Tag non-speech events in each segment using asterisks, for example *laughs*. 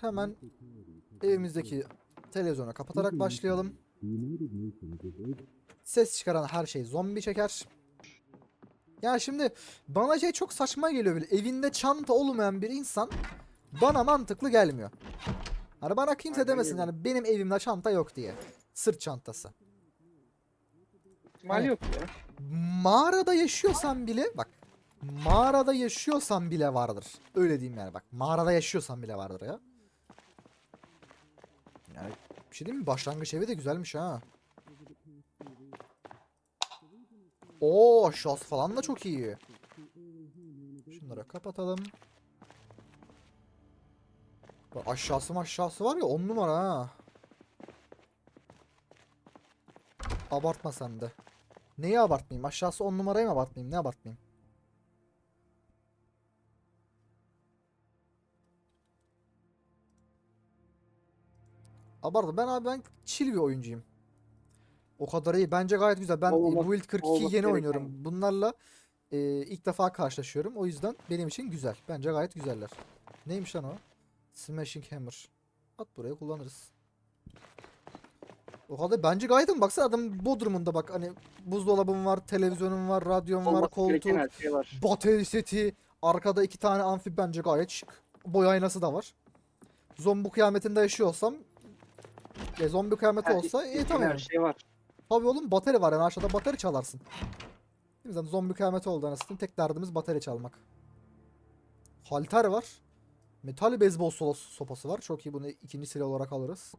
Hemen evimizdeki televizyonu kapatarak başlayalım. Ses çıkaran her şey zombi çeker. Ya şimdi bana şey çok saçma geliyor böyle. Evinde çanta olmayan bir insan bana mantıklı gelmiyor. Hani bana kimse demesin yani benim evimde çanta yok diye. Sırt çantası. İhtimal Hani- yok ya. Mağarada yaşıyorsan bile bak mağarada yaşıyorsan bile vardır. Öyle diyeyim yani bak. Mağarada yaşıyorsan bile vardır ya. Yani bir şey diyeyim mi? Başlangıç evi de güzelmiş ha. Oo aşağısı falan da çok iyi. Şunları kapatalım. Bak aşağısı aşağısı var ya on numara ha. Abartma sen de. Neyi abartmayayım? Aşağısı 10 numarayı mı abartmayayım? Ne abartmayayım? Abartma. Ben abi ben chill bir oyuncuyum. O kadar iyi. Bence gayet güzel. Ben Olmak- Build 42 olması yeni oynuyorum. Bunlarla e, ilk defa karşılaşıyorum. O yüzden benim için güzel. Bence gayet güzeller. Neymiş lan o? Smashing Hammer. At buraya kullanırız. O kadar bence gayet iyi. Baksana adam Bodrum'unda bak hani buzdolabım var, televizyonum var, radyom var, koltuk, şey var. bateri seti, arkada iki tane amfi bence gayet şık. Boy aynası da var. Zombi kıyametinde yaşıyorsam e, zombi kıyameti olsa iyi tamam. Her şey var. Tabii oğlum bateri var yani aşağıda bateri çalarsın. O yüzden zombi kıyameti oldu anasını tek derdimiz bateri çalmak. Halter var. Metal beyzbol sola- sopası var. Çok iyi bunu ikinci silah olarak alırız.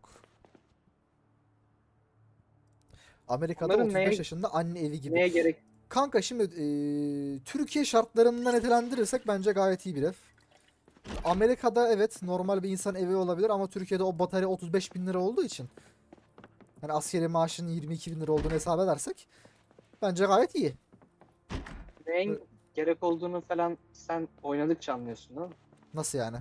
Amerika'da Bunların 35 neye- yaşında anne evi gibi. Neye gerek? Kanka şimdi eee, Türkiye şartlarından nitelendirirsek bence gayet iyi bir ev. Amerika'da evet normal bir insan evi olabilir ama Türkiye'de o batarya 35 bin lira olduğu için hani askeri maaşının 22 bin lira olduğunu hesap edersek bence gayet iyi. Neyin Evet. gerek olduğunu falan sen oynadıkça anlıyorsun değil mi? Nasıl yani?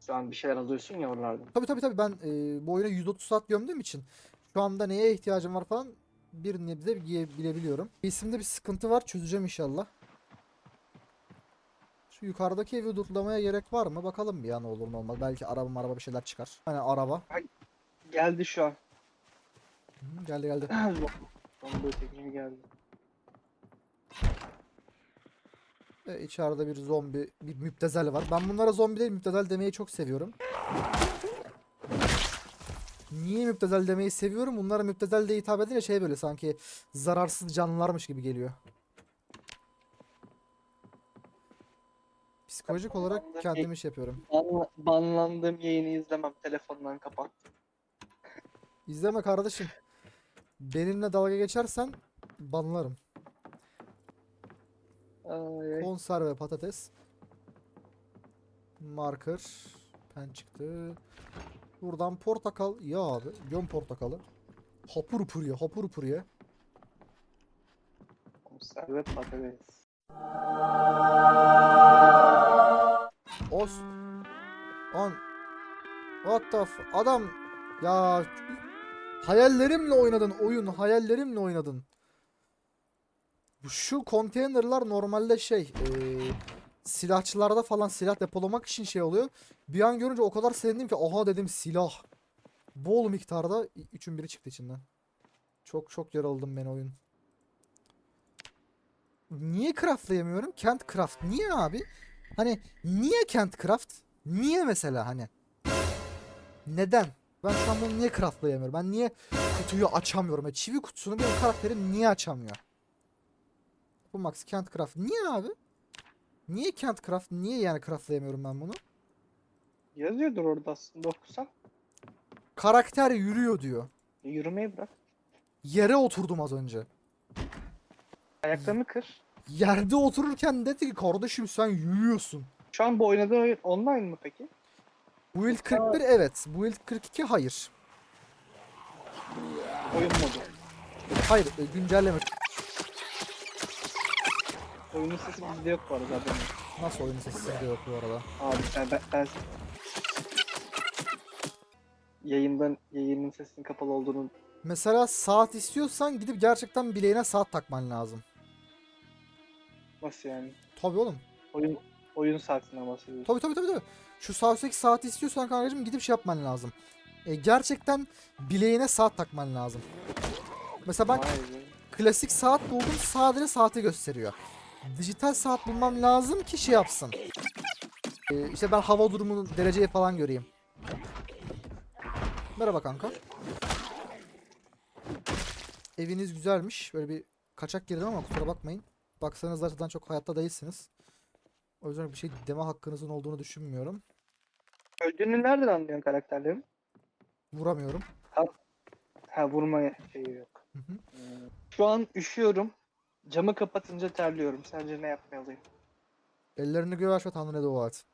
Şu an bir şeyler alıyorsun ya oralardan. Tabii tabii tabii ben eee, bu oyuna 130 saat gömdüğüm için şu anda neye ihtiyacım var falan bir nebze bile- bilebiliyorum. İsimde bir sıkıntı var çözeceğim inşallah. Şu yukarıdaki evi lootlamaya gerek var mı? Bakalım bir ya ne olur ne olmaz. Belki araba araba bir şeyler çıkar. Hani araba. Geldi şu an. Hı, geldi geldi. *clears throat* Da ötekine geldi. Ve içeride bir zombi, bir müptezel var. Ben bunlara zombi değil müptezel demeyi çok seviyorum. Niye müptezel demeyi seviyorum? Bunlara müptezel diye hitap edince şey böyle sanki zararsız canlılarmış gibi geliyor. Psikolojik olarak Banlandığım kendimi iş yapıyorum. Banla, banlandığım yayını izlemem. Telefondan kapat. İzleme kardeşim. Benimle dalga geçersen banlarım. Ay, ay. Konserve patates. Marker. Pen çıktı. Buradan portakal. Ya abi. Göm portakalı. Hapur hapur ye. Hapur hapur ye. Konserve patates. Os. On. What the f- Adam. Ya. Hayallerimle oynadın oyun. Hayallerimle oynadın. Şu konteynerlar normalde şey. eee, silahçılarda falan silah depolamak için şey oluyor. Bir an görünce o kadar sevindim ki oha dedim silah. Bol miktarda i- üçün biri çıktı içinden. Çok çok yaraladım ben oyun. Niye craftlayamıyorum? Kent craft. Niye abi? Hani niye kent craft? Niye mesela hani? Neden? Ben şu an bunu niye craftlayamıyorum? Ben niye kutuyu açamıyorum? Yani çivi kutusunu benim karakterim niye açamıyor? Bu Max Kent Craft. Niye abi? Niye Kent Craft? Niye yani craftlayamıyorum ben bunu? Yazıyordur orada aslında okusan. Karakter yürüyor diyor. E, Yürümeyi bırak. Yere oturdum az önce. Ayaklarını kır. Yerde otururken dedi ki kardeşim sen yürüyorsun. Şu an bu oynadığın oyun online mı peki? Build 41 evet. Build 42 hayır. Oyun modu. Hayır e, güncelleme. Oyunun sesi bizde yok bu arada zaten. Nasıl oyun sesi sizde yok bu arada? Abi ben, ben, ben... Yayından yayının sesinin kapalı olduğunu Mesela saat istiyorsan gidip gerçekten bileğine saat takman lazım. Nasıl yani? Tabii oğlum. Oyun Oyun saatinden bahsediyorsun. Tabii tabii tabii. tabii. Şu sağ üstteki saati istiyorsan kankacığım gidip şey yapman lazım. E, gerçekten bileğine saat takman lazım. Mesela ben klasik saat buldum sadece saati gösteriyor. Dijital saat bulmam lazım ki şey yapsın. E, işte ben hava durumunu dereceyi falan göreyim. Merhaba kanka. Eviniz güzelmiş. Böyle bir kaçak girdim ama kusura bakmayın. Baksanız zaten çok hayatta değilsiniz. O yüzden bir şey deme hakkınızın olduğunu düşünmüyorum. Öldüğünü nereden anlıyorsun karakterlerin? Vuramıyorum. Ha vurma şeyi yok. Hı hı. Hmm. Şu an üşüyorum. Camı kapatınca terliyorum. Sence ne yapmalıyım? Ellerini göğe aç ve Tanrı'ya dua et.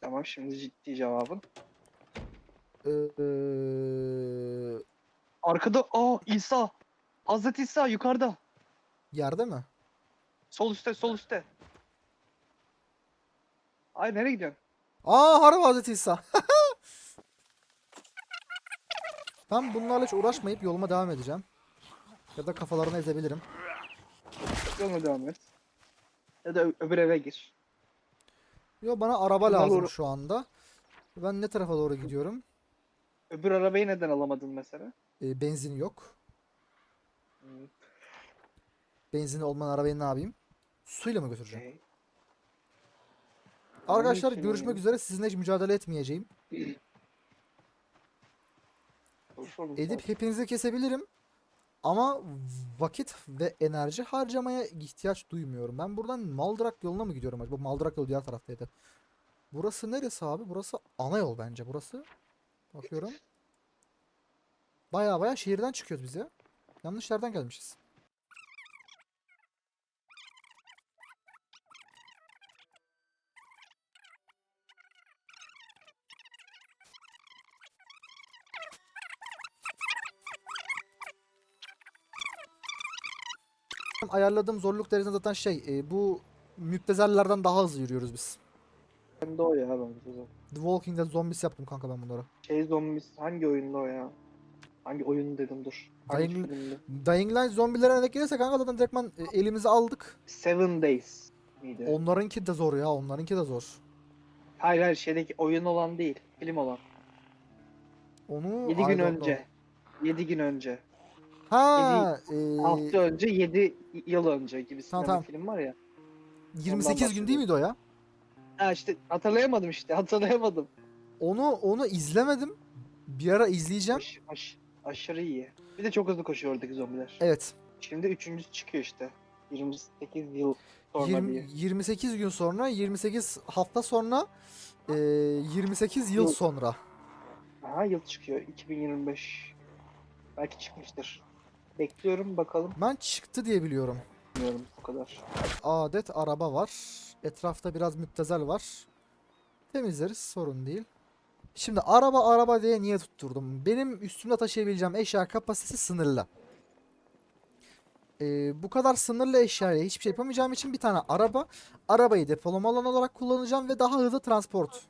Tamam şimdi ciddi cevabın. Ee, Arkada aa İsa. Hazreti İsa yukarıda. yerde mi? Sol üstte sol üstte. Ay nereye gidiyorsun? Aa harbi Hazreti İsa. *laughs* ben bunlarla hiç uğraşmayıp yoluma devam edeceğim. Ya da kafalarını ezebilirim. Yoluna devam et. Ya da öbür eve gir. Yo bana araba Bunlarla lazım şu anda. Ben ne tarafa doğru gidiyorum? Öbür arabayı neden alamadın mesela? Ee, benzin yok. Hmm, Benzin olmayan arabayı ne yapayım? Suyla mı götüreceğim? okey. Arkadaşlar için görüşmek oyun. üzere. Sizinle hiç mücadele etmeyeceğim. Edip hepinizi kesebilirim. Ama vakit ve enerji harcamaya ihtiyaç duymuyorum. Ben buradan Maldırak yoluna mı gidiyorum acaba? Maldırak yolu diğer taraftaydı. Burası neresi abi? Burası ana yol bence burası. Bakıyorum. Baya baya şehirden çıkıyoruz biz ya. Yanlış yerden gelmişiz. Ayarladığım zorluk derecesi zaten şey e, bu müptezellerden daha hızlı yürüyoruz biz. Ben de o ya bence. The Walking Dead zombies yaptım kanka ben bunları. Şey zombis hangi oyunda o ya? Hangi oyun dedim dur. Hangi Dying- filmde? Dying Light zombilerine denk gelirse kanka zaten direktman e, elimize aldık. Seven Days miydi? Onlarınki de zor ya onlarınki de zor. Hayır hayır şeydeki oyun olan değil. Film olan. Onu 7 I gün önce. 7 gün önce. Ha, e, Hafta önce 7 yıl önce gibisinden Tamam, tamam. bir film var ya. 28 gün değil miydi o ya? Ha işte hatırlayamadım işte hatırlayamadım. Onu onu izlemedim. Bir ara izleyeceğim. Aş, aş, aşırı iyi. Bir de çok hızlı koşuyor oradaki zombiler. Evet. Şimdi üçüncüsü çıkıyor işte. 28 yıl sonra 20 diye. 28 gün sonra, 28 hafta sonra, e, 28 yıl Yıl. sonra. Aha yıl çıkıyor 2025. Belki çıkmıştır. Bekliyorum bakalım. Ben çıktı diye biliyorum. Bilmiyorum bu kadar. Adet araba var. Etrafta biraz müptezel var. Temizleriz sorun değil. Şimdi araba araba diye niye tutturdum? Benim üstümde taşıyabileceğim eşya kapasitesi sınırlı. Ee, bu kadar sınırlı eşyaya hiçbir şey yapamayacağım için bir tane araba. Arabayı depolama alanı olarak kullanacağım ve daha hızlı transport.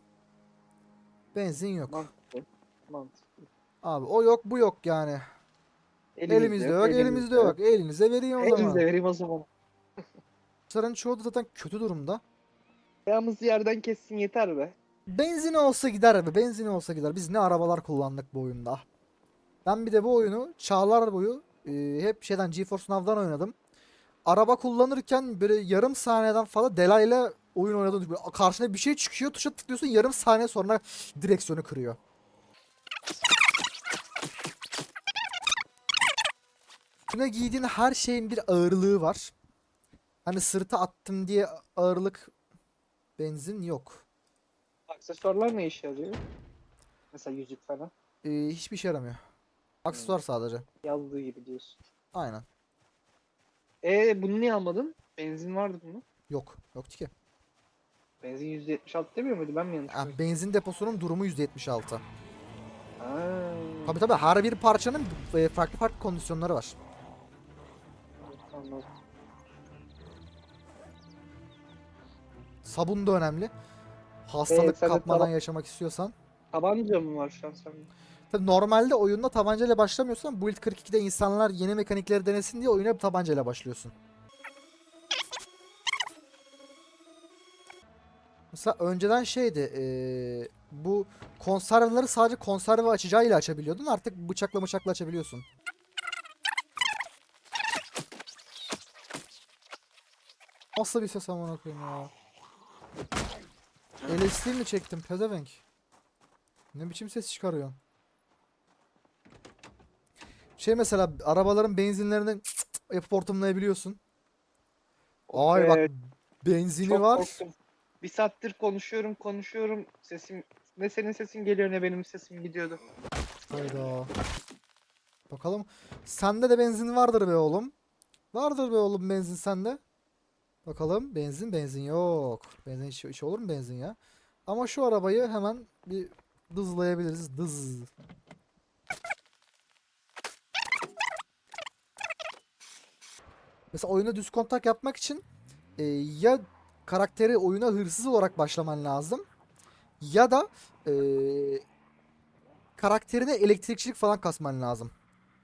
Benzin yok. Mantıklı. Mantıklı. Abi o yok bu yok yani. Elimizde, yok, elimizde yok. yok. Elinize vereyim o zaman. Elimizde vereyim o zaman. *laughs* Araçların çoğu da zaten kötü durumda. Ayağımız yerden kessin yeter be. Benzini olsa gider be. Benzini olsa gider. Biz ne arabalar kullandık bu oyunda. Ben bir de bu oyunu çağlar boyu e, hep şeyden GeForce Now'dan oynadım. Araba kullanırken böyle yarım saniyeden fazla delayla oyun oynadım. Böyle karşına bir şey çıkıyor, tuşa tıklıyorsun yarım saniye sonra direksiyonu kırıyor. Üstüne giydiğin her şeyin bir ağırlığı var. Hani sırta attım diye ağırlık benzin yok. Aksesuarlar ne işe yarıyor? Mesela yüzük falan. Ee, hiçbir işe yaramıyor. Aksesuar sadece. Yazdığı gibi diyorsun. Aynen. E bunu niye almadın? Benzin vardı bunun. Yok. Yoktu ki. Benzin %76 demiyor muydu? Ben mi yanlış biliyorum? benzin deposunun durumu %76. Ha, Tabi tabi her bir parçanın e, farklı farklı kondisyonları var. Sabun da önemli. Hastalık sen de kapmadan tava- yaşamak istiyorsan. Tabanca mı var şu an sende? Tabi normalde oyunda tabancayla başlamıyorsan Build 42'de insanlar yeni mekanikleri denesin diye oyuna bir tabancayla başlıyorsun. Mesela önceden şeydi eee, bu konserveleri sadece konserve açacağıyla açabiliyordun. Artık bıçakla bıçakla açabiliyorsun. Nasıl bir ses amına koyayım ya? LSD mi çektim pezevenk? Ne biçim ses çıkarıyor? Şey mesela arabaların benzinlerini yapıp hortumlayabiliyorsun. Ay bak Evet, benzini çok var. korktum. Bir saattir konuşuyorum konuşuyorum. Sesim ne senin sesin geliyor ne benim sesim gidiyordu. Hayda. Bakalım. Sende de benzin vardır be oğlum. Vardır be oğlum benzin sende. Bakalım benzin benzin yok. Benzin iş, iş olur mu benzin ya? Ama şu arabayı hemen bir dızlayabiliriz. Dız. Mesela oyuna düz kontak yapmak için e, ya karakteri oyuna hırsız olarak başlaman lazım ya da e, karakterine elektrikçilik falan kasman lazım.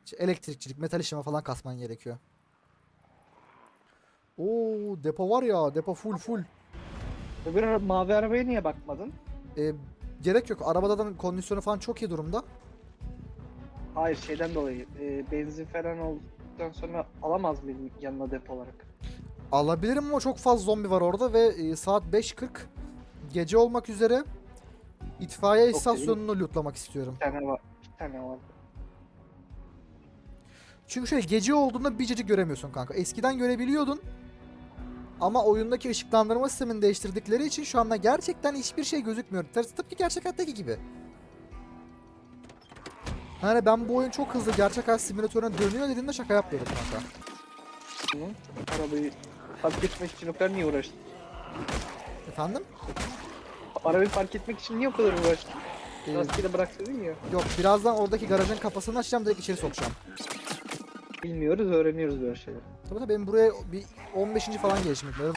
İşte elektrikçilik, metal işleme falan kasman gerekiyor. Oo depo var ya depo full full. Öbür ara- mavi arabaya niye bakmadın? E, gerek yok arabadan kondisyonu falan çok iyi durumda. Hayır şeyden dolayı e, benzin falan olduktan sonra alamaz mıydın yanına depo olarak? Alabilirim ama çok fazla zombi var orada ve e, saat 5.40 gece olmak üzere itfaiye istasyonunu lootlamak istiyorum. Bir tane var. Bir tane var. Çünkü şöyle gece olduğunda bir cacık göremiyorsun kanka. Eskiden görebiliyordun. Ama oyundaki ışıklandırma sistemini değiştirdikleri için şu anda gerçekten hiçbir şey gözükmüyor. Tıp- Tıpkı gerçek hayattaki gibi. Hani ben bu oyun çok hızlı gerçek hayat simülatörüne dönüyor dediğimde şaka yapmıyorum kanka. Arabayı park etmek için o kadar niye uğraştın? Efendim? Arabayı park etmek için niye o kadar uğraştın? Ee, Rastgele bıraksaydın ya. yok birazdan oradaki garajın kapısını açacağım direkt içeri sokacağım. Bilmiyoruz öğreniyoruz böyle şeyleri. Tabii tabii benim buraya bir 15. falan gelişim bekliyorum.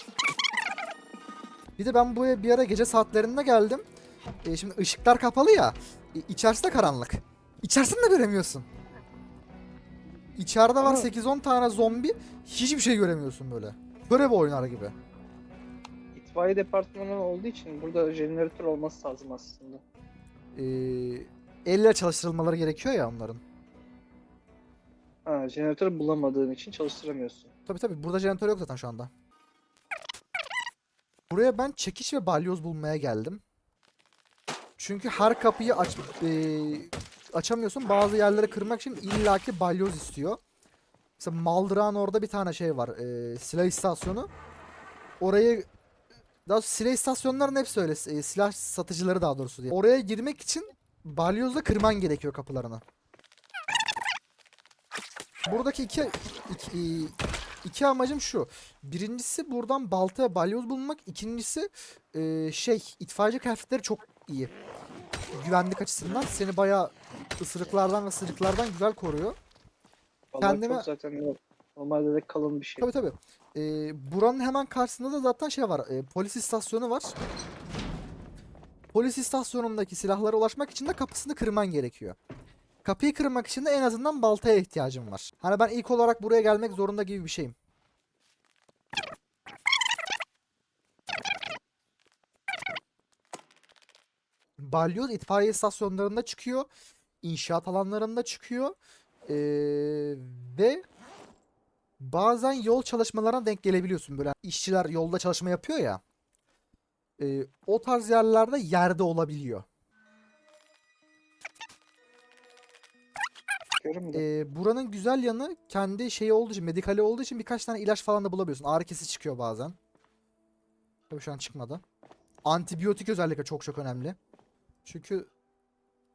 Bir de ben buraya bir ara gece saatlerinde geldim. E, şimdi ışıklar kapalı ya. E, içerisi de karanlık. İçerisini de göremiyorsun. İçeride var Ama- 8-10 tane zombi. Hiçbir şey göremiyorsun böyle. Görev oynar gibi. İtfaiye departmanı olduğu için burada jeneratör olması lazım aslında. E, elle çalıştırılmaları gerekiyor ya onların. Ha, jeneratör bulamadığın için çalıştıramıyorsun. Tabii tabii burada jeneratör yok zaten şu anda. Buraya ben çekiç ve balyoz bulmaya geldim. Çünkü her kapıyı aç eee, açamıyorsun. Bazı yerleri kırmak için illaki balyoz istiyor. Mesela Maldırağın orada bir tane şey var. eee, silah istasyonu. Orayı daha silah istasyonlarının hepsi öyle. eee, silah satıcıları daha doğrusu diye. Oraya girmek için balyozla kırman gerekiyor kapılarını. Buradaki iki, iki, iki amacım şu. Birincisi buradan balta ve balyoz bulmak. İkincisi e, şey itfaiyeci kıyafetleri çok iyi. Güvenlik açısından seni bayağı ısırıklardan ve sırıklardan güzel koruyor. Vallahi Kendime- çok zaten no- normalde de kalın bir şey. Tabii tabii. E, buranın hemen karşısında da zaten şey var. e, polis istasyonu var. Polis istasyonundaki silahlara ulaşmak için de kapısını kırman gerekiyor. Kapıyı kırmak için de en azından baltaya ihtiyacım var. Hani ben ilk olarak buraya gelmek zorunda gibi bir şeyim. Balyoz itfaiye istasyonlarında çıkıyor. inşaat alanlarında çıkıyor. Ee, ve bazen yol çalışmalarına denk gelebiliyorsun. Böyle işçiler yolda çalışma yapıyor ya. Ee, o tarz yerlerde yerde olabiliyor. Ee, buranın güzel yanı kendi şeyi olduğu için, medikali olduğu için birkaç tane ilaç falan da bulabiliyorsun. Ağrı kesici çıkıyor bazen. Tabii şu an çıkmadı. Antibiyotik özellikle çok çok önemli. Çünkü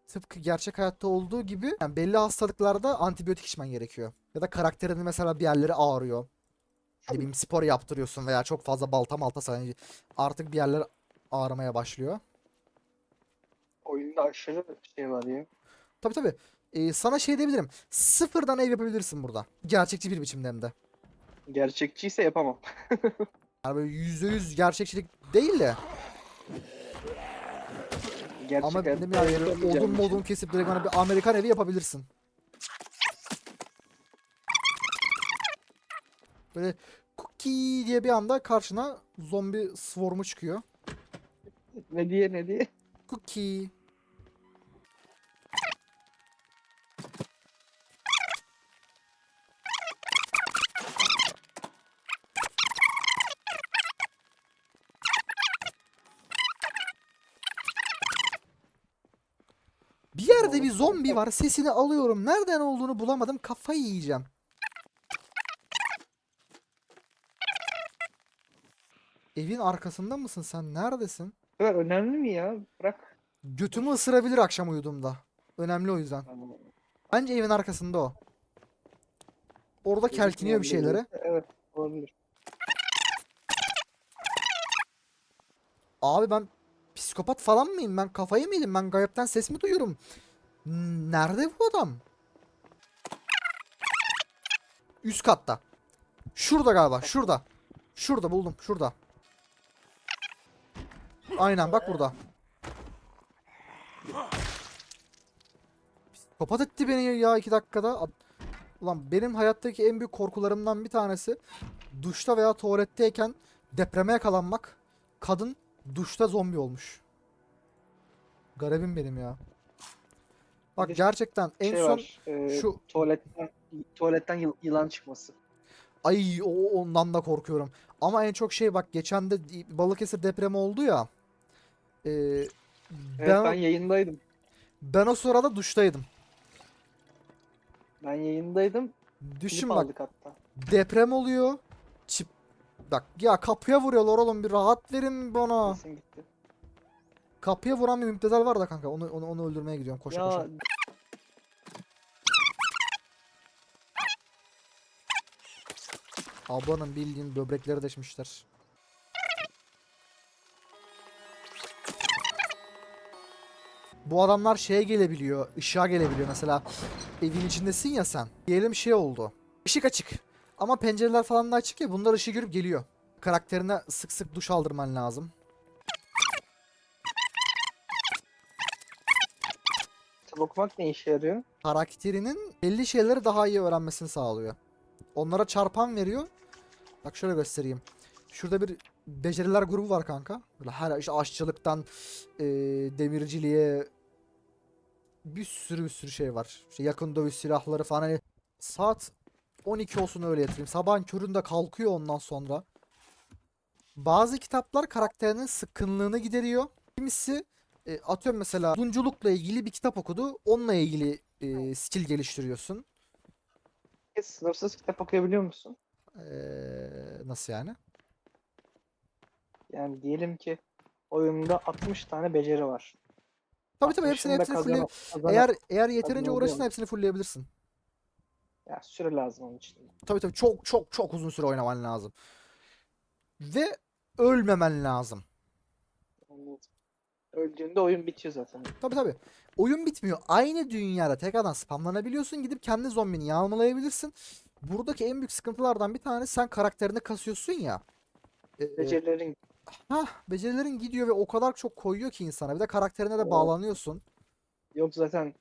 tıpkı gerçek hayatta olduğu gibi yani belli hastalıklarda antibiyotik içmen gerekiyor. Ya da karakterinin mesela bir yerleri ağrıyor. Ne bileyim spor yaptırıyorsun veya çok fazla balta malta sayınca artık bir yerler ağrımaya başlıyor. Oyunda aşırı şey var ya. Tabii tabii. Ee, sana şey diyebilirim. Sıfırdan ev yapabilirsin burada. Gerçekçi bir biçimde hem de. Gerçekçiyse yapamam. *laughs* Yani böyle yüzde yüz gerçekçilik değil de Gerçek ama bileyim yani odun şey. modun kesip direkt bana bir Amerikan evi yapabilirsin. Böyle cookie diye bir anda karşına zombi swarm'u çıkıyor. Ne diye ne diye. Cookie. Zombi var. Sesini alıyorum. Nereden olduğunu bulamadım. Kafayı yiyeceğim. Evin arkasında mısın sen? Neredesin? Kadar önemli mi ya? Bırak. Götümü ısırabilir akşam uyuduğumda. Önemli o yüzden. Bence evin arkasında o. Orada kelkiniyor bir şeylere. Evet olabilir. Abi ben psikopat falan mıyım? Ben kafayı mı yedim? Ben gayipten ses mi duyuyorum? Nerede bu adam? Üst katta. Şurada galiba. Şurada. Şurada buldum. Şurada. Aynen bak burada. Psikopat etti beni ya iki dakikada. Ad- Ulan benim hayattaki en büyük korkularımdan bir tanesi duşta veya tuvaletteyken depreme yakalanmak. Kadın duşta zombi olmuş. Garibim benim ya. Bak Bir gerçekten en şey son var. e, şu tuvaletten tuvaletten yıl- yılan çıkması. ay o ondan da korkuyorum. Ama en çok şey bak geçen de Balıkesir depremi oldu ya. Ee, Evet ben, ben yayındaydım. ben o sırada duştaydım. Ben yayındaydım. Düşün bak hatta. deprem oluyor. Çip bak ya kapıya vuruyorlar oğlum bir rahat verin bana. Sesin gitti. Kapıya vuran bir müptezel var da kanka onu onu, onu öldürmeye gidiyorum koşa ya koşa. Ablanın bildiğin böbrekleri deşmişler. Bu adamlar şeye gelebiliyor, ışığa gelebiliyor mesela. Evin içindesin ya sen. Diyelim şey oldu. Işık açık. Ama pencereler falan da açık ya bunlar ışığı görüp geliyor. Karakterine sık sık duş aldırman lazım. Kitap okumak ne işe yarıyor? karakterinin belli şeyleri daha iyi öğrenmesini sağlıyor. Onlara çarpan veriyor. Bak şöyle göstereyim. Şurada bir beceriler grubu var kanka. Böyle her işte aşçılıktan e, demirciliğe bir sürü bir sürü şey var. İşte yakın dövüş silahları falan. Hani saat 12 olsun öyle yatırayım. Sabahın köründe kalkıyor ondan sonra. Bazı kitaplar karakterinin sıkkınlığını gideriyor. Kimisi e, atıyorum mesela odunculukla ilgili bir kitap okudu. Onunla ilgili e, skill geliştiriyorsun. E, Sınırsız kitap okuyabiliyor musun? E, nasıl yani? Yani diyelim ki oyunda 60 tane beceri var. Tabii tabii hepsini 60'ını da hepsini fulle eğer eğer yeterince uğraşırsan hepsini fullleyebilirsin. Ya süre lazım onun için. Tabii tabii çok çok çok uzun süre oynaman lazım. Ve ölmemen lazım. Öldüğünde oyun bitiyor zaten. Tabii tabii. Oyun bitmiyor. Aynı dünyada tekrardan spamlanabiliyorsun. Gidip kendi zombini yağmalayabilirsin. Buradaki en büyük sıkıntılardan bir tanesi sen karakterini kasıyorsun ya. Ee, Becerilerin Hah, becerilerin gidiyor ve o kadar çok koyuyor ki insana. Bir de karakterine de Oo. bağlanıyorsun. yok zaten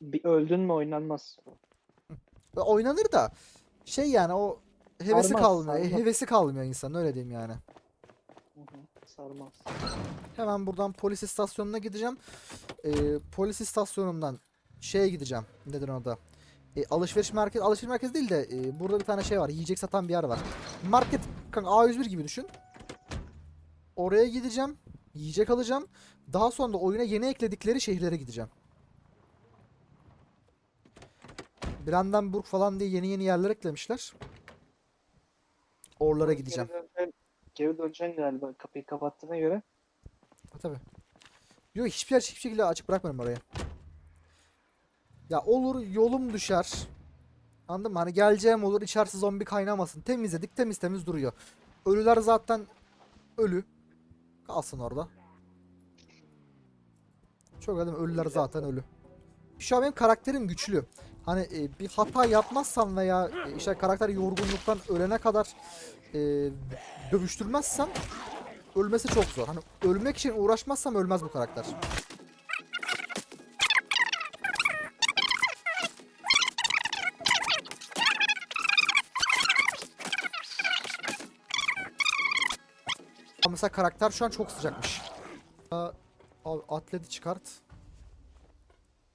bir öldün mü oynanmaz. Ve oynanır da şey yani o hevesi Sarmaz, kalmıyor. sarmaz. Hevesi kalmıyor insanın öyle diyeyim yani. Sarmaz. Hemen buradan polis istasyonuna gideceğim. Ee, polis istasyonundan şeye gideceğim. Nedir o da? Ee, alışveriş merkezi, alışveriş merkezi değil de e, burada bir tane şey var. Yiyecek satan bir yer var. Market kanka A101 gibi düşün. Oraya gideceğim. Yiyecek alacağım. Daha sonra da oyuna yeni ekledikleri şehirlere gideceğim. Brandenburg falan diye yeni yeni yerler eklemişler. Oralara gideceğim. Geri, döneceksin, galiba kapıyı kapattığına göre. Ha, tabii. Yok hiçbir yer hiçbir şekilde açık bırakmıyorum orayı. Ya olur yolum düşer. Anladın mı? Hani geleceğim olur içerisi zombi kaynamasın. Temizledik temiz temiz duruyor. Ölüler zaten ölü. Kalsın orada. Çok adam ölüler zaten ölü. Şu an benim karakterim güçlü. Hani e, bir hata yapmazsam veya e, işte karakter yorgunluktan ölene kadar e, dövüştürmezsem ölmesi çok zor. Hani ölmek için uğraşmazsam ölmez bu karakter. Ama Mesela karakter şu an çok sıcakmış. Abi atleti çıkart.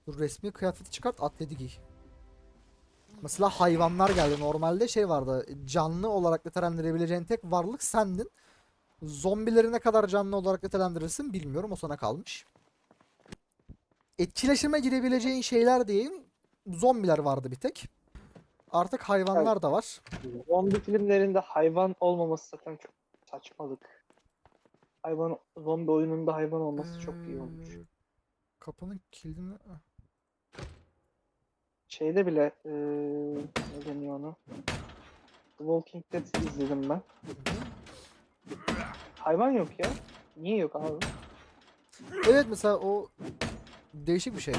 Dur resmi kıyafeti çıkart atleti giy. Mesela hayvanlar geldi. Normalde şey vardı. Canlı olarak nitelendirebileceğin tek varlık sendin. Zombileri ne kadar canlı olarak nitelendirirsin bilmiyorum. O sana kalmış. Etkileşime girebileceğin şeyler diyeyim. Zombiler vardı bir tek. Artık hayvanlar da var. Zombi filmlerinde hayvan olmaması zaten çok saçmalık. Hayvan zombi oyununda hayvan olması çok iyi olmuş. Kapının kilidini... Şeyde bile eee ne deniyor ona? The Walking Dead izledim ben. Hayvan yok ya. Niye yok abi? Evet mesela o değişik bir şey.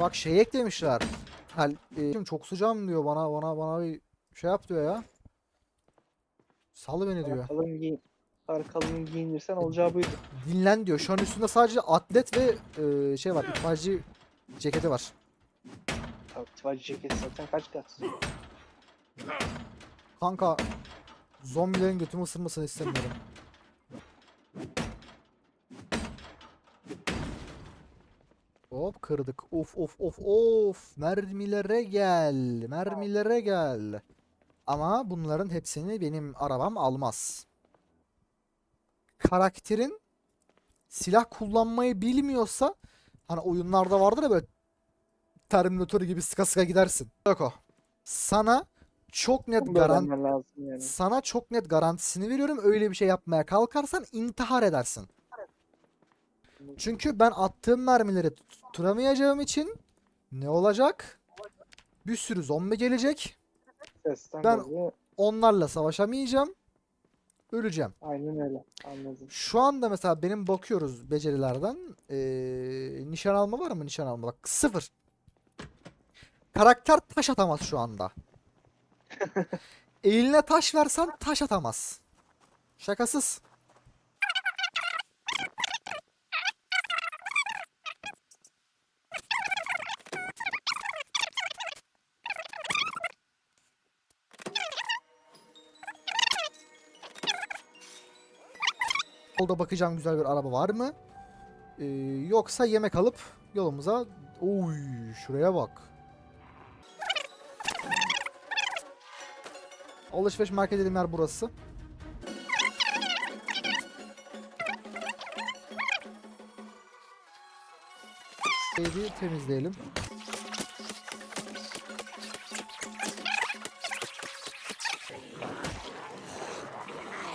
Bak şey eklemişler. Hal, e, çok sıcağım diyor bana bana bana bir şey yap diyor ya. Salı beni diyor. Kalın giyin. Kalın giyinirsen olacağı buydu. Dinlen diyor. Şu an üstünde sadece atlet ve e, şey var. itfaiyeci ceketi var. İtfaiyeci ceketi zaten kaç kat? Kanka zombilerin götümü ısırmasını istemiyorum. Hop kırdık. Of of of of. Mermilere gel. Mermilere gel. Ama bunların hepsini benim arabam almaz. Karakterin silah kullanmayı bilmiyorsa hani oyunlarda vardır ya böyle Terminator gibi sıka sıka gidersin. Yok o. Sana çok net Bunu lazım yani. sana çok net garantisini veriyorum. Öyle bir şey yapmaya kalkarsan intihar edersin. Çünkü ben attığım mermileri tutturamayacağım için ne olacak? Bir sürü zombi gelecek. Sesten Ben- Onlarla savaşamayacağım. Öleceğim. aynen öyle. Anladım. Şu anda mesela benim bakıyoruz becerilerden. Ee, nişan alma var mı nişan alma? Bak sıfır. Karakter taş atamaz şu anda. *laughs* Eline taş versen taş atamaz. Şakasız. Yolda bakacağım güzel bir araba var mı? Ee, yoksa yemek alıp yolumuza... Oy şuraya bak. Alışveriş market dediğim yer burası. Şeyi temizleyelim.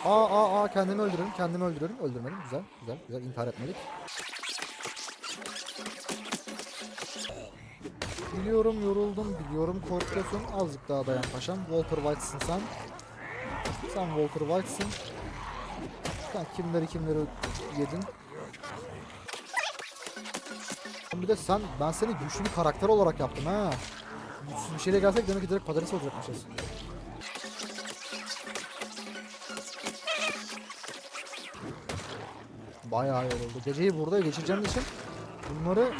Aa aa aa kendimi öldürüyorum. Kendimi öldürüyorum. Öldürmedim. Güzel. Güzel. Güzel. intihar etmedik. Biliyorum yoruldum. Biliyorum korkuyorsun. Azıcık daha dayan paşam. Walter White'sın sen. Sen Walter White'sın. Sen kimleri kimleri yedin. Bir de sen ben seni güçlü bir karakter olarak yaptım ha. Güçsüz bir şeyle gelsek demek ki direkt patates olacakmışız. Bayağı yoruldu. Geceyi burada geçireceğim için bunları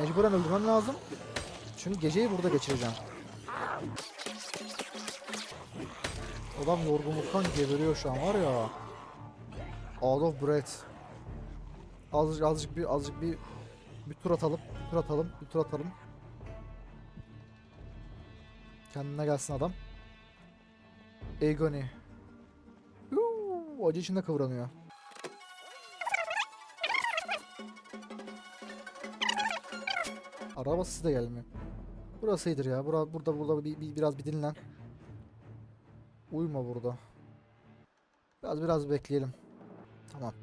mecburen öldürmem lazım. Çünkü geceyi burada geçireceğim. Adam yorgunluktan geberiyor şu an var ya. Out of breath. Azıcık azıcık bir azıcık bir bir tur atalım. Bir tur atalım. Bir tur atalım. Kendine gelsin adam. Huu, acı içinde kıvranıyor. Arabası da gelmiyor. Burası iyidir ya. Bura, burada burada bir, bir- biraz bir dinlen. Uyuma burada. Biraz biraz bekleyelim. Tamam.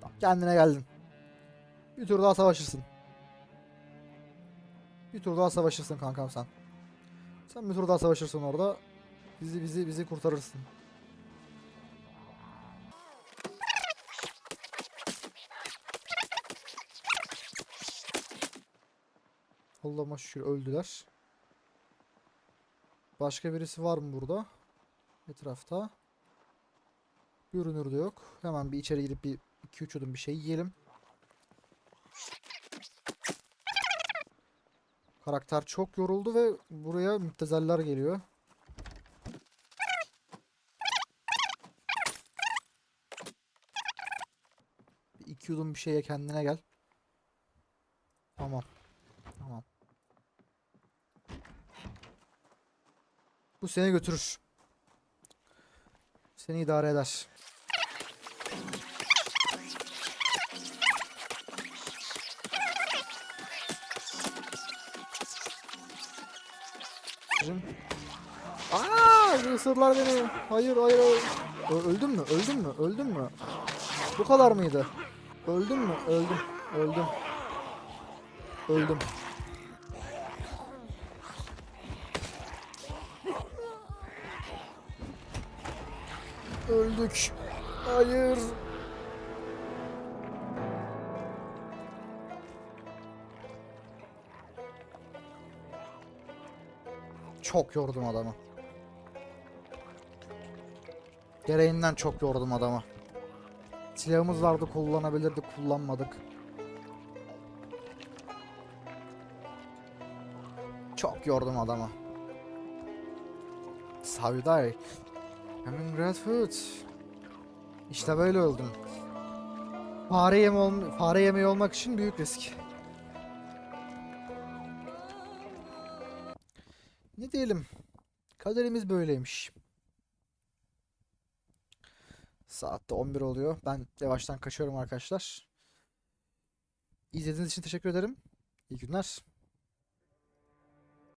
Tamam. Kendine geldin. Bir tur daha savaşırsın. Bir tur daha savaşırsın kankam sen. Sen bir tur daha savaşırsın orada. Bizi bizi bizi kurtarırsın. Allah'ıma şükür öldüler. Başka birisi var mı burada? Etrafta. Görünür de yok. Hemen bir içeri girip bir 2-3 yudum bir şey yiyelim. Karakter çok yoruldu ve buraya müptezeller geliyor. Bir İki yudum bir şeye kendine gel. Tamam. Tamam. Bu seni götürür. Seni idare eder. Bizim- Aa, ısırdılar beni. Hayır, hayır, hayır. Ö- öldün mü? Öldün mü? Öldün mü? Bu kadar mıydı? Öldün mü? Öldüm. Öldüm. Öldüm. Öldük. Hayır. Çok yordum adamı. Gereğinden çok yordum adamı. Silahımız vardı kullanabilirdik kullanmadık. Çok yordum adamı. Savday. Hemen red food. İşte böyle öldüm. Fare yeme olm fare yemeği olmak için büyük risk. Ne diyelim? Kaderimiz böyleymiş. Saatte 11 oluyor. Ben yavaştan kaçıyorum arkadaşlar. İzlediğiniz için teşekkür ederim. İyi günler.